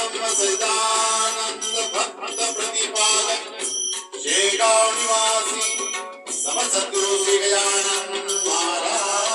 ब्रह्म सैदानंद भक्त प्रतिपालक शेगाव निवासी समसद्गुरु श्री गजानन महाराज